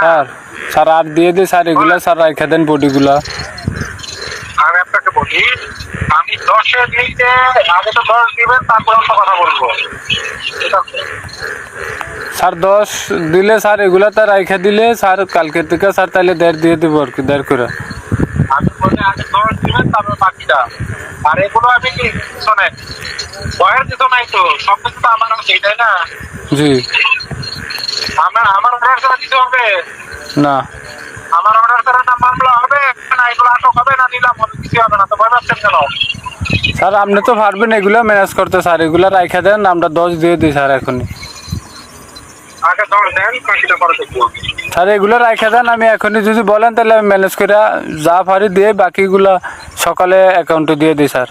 Sir sir আর দিয়ে দিই sir এগুলা স্যার রাখা দেন বডিগুলা। আমি আপনাকে বলি আমি দশের নিচে আগে তো দশ দিবেন তারপর অন্য কথা বলব। স্যার দশ দিলে স্যার এগুলা তো রাখা দিলে স্যার কালকে থেকে স্যার তাহলে দেড় দিয়ে দেবো আর কি দেড় করে। আমি বলি আগে দশ দিবেন তারপর বাকিটা। আর এগুলো আমি কি শোনেন বয়ের কিছু নাই তো সব কিছু তো আমার তাই না? জি। আমার আমার অর্ডার দিতে হবে? না। আমার অর্ডার ছাড়া না মামলা হবে? না এগুলো আটক হবে না কিছু হবে না তো ভয় পাচ্ছেন কেন? স্যার আপনি তো পারবেন এগুলো ম্যানেজ করতে স্যার এগুলো রাখা দেন আমরা দশ দিয়ে দিই স্যার এখনই। আগে দশ দেন বাকিটা পরে দেখব। স্যার এগুলো রাখা দেন আমি এখনই যদি বলেন তাহলে আমি ম্যানেজ করে যা পারি দিয়ে বাকিগুলা সকালে অ্যাকাউন্টে দিয়ে দিই স্যার।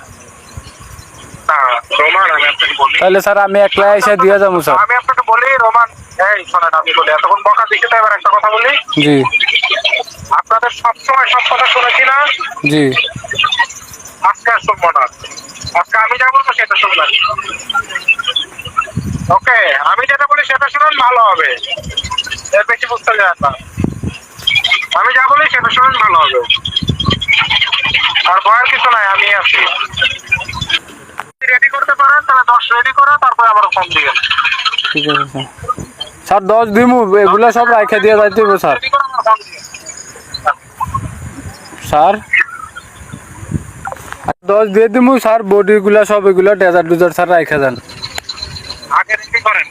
তাহলে স্যার আমি একলা এসে দিয়ে যাব স্যার। আমি আপনাকে বলি রোমান এই শোনেন আমি বলি এতক্ষণ বকা তো এবার একটা কথা বলি। জি। আপনাদের সবসময় সব কথা শুনেছি না জি। আজকে আর শুনব না। আজকে আমি যা বলব সেটা শুনবেন। ওকে আমি যেটা বলি সেটা শুনেন ভালো হবে। এর বেশি বুঝতে যান না। আমি যা বলি সেটা শুনেন ভালো হবে। আর ভয়ের কিছু নাই আমি আছি। রেডি করতে পারেন তাহলে দশ রেডি করে তারপরে আমার ফোন দিয়ে ঠিক আছে স্যার, দশ দিমু, এগুলো সব রাখে দিয়ে যাইতে স্যার। স্যার। দশ দিয়ে দিমু, স্যার, বডিগুলা সব এগুলো ডেজার্ট ডুজার স্যার, রাখে দেন। আগে করেন